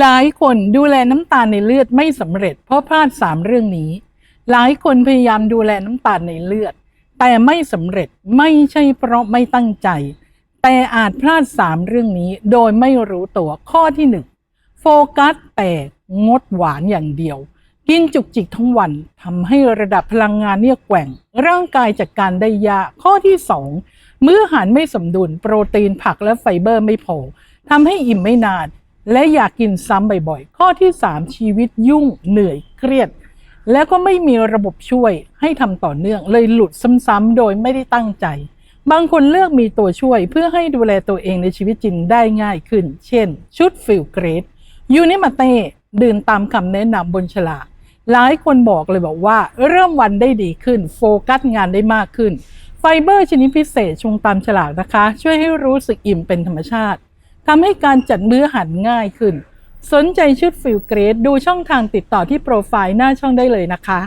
หลายคนดูแลน้ำตาลในเลือดไม่สำเร็จเพราะพลาดสามเรื่องนี้ หลายคนพยายามดูแลน้ำตาลในเลือด แต่ไม่สำเร็จไม่ใช่เพราะไม่ตั้งใจ แต่อาจพลาดสามเรื่องนี้โดยไม่รู้ตัวข้อที่หนึ่งโฟกัสแต่งดหวานอย่างเดียว กินจุกจิกทั้งวันทำให้ระดับพลังงานเนี่ยแกว่ง ร่างกายจัดการได้ยากข้อที่สองมื้ออาหารไม่สมดุล โปรตีนผักและไฟเบอร์ไม่พอทำให้อิ่มไม่นาน และอยากกินซ้ำบ่อยๆ ข้อที่ 3 ชีวิตยุ่งเหนื่อยเครียด แล้วก็ไม่มีระบบช่วยให้ทำต่อเนื่อง เลยหลุดซ้ำๆโดยไม่ได้ตั้งใจ บางคนเลือกมีตัวช่วยเพื่อให้ดูแลตัวเองในชีวิตจริงได้ง่ายขึ้น เช่น ชุดฟิลเกรดยูนิมาเต้ดื่มตามคำแนะนำบนฉลากหลายคนบอกเลยบอกว่า เริ่มวันได้ดีขึ้น โฟกัสงานได้มากขึ้น ไฟเบอร์ชนิดพิเศษชงตามฉลากนะคะ ช่วยให้รู้สึกอิ่มเป็นธรรมชาติ ทำให้การจัดมื้ออาหารง่ายขึ้น สนใจชุดฟิลเกรดดูช่องทางติดต่อที่โปรไฟล์หน้าช่องได้เลยนะคะ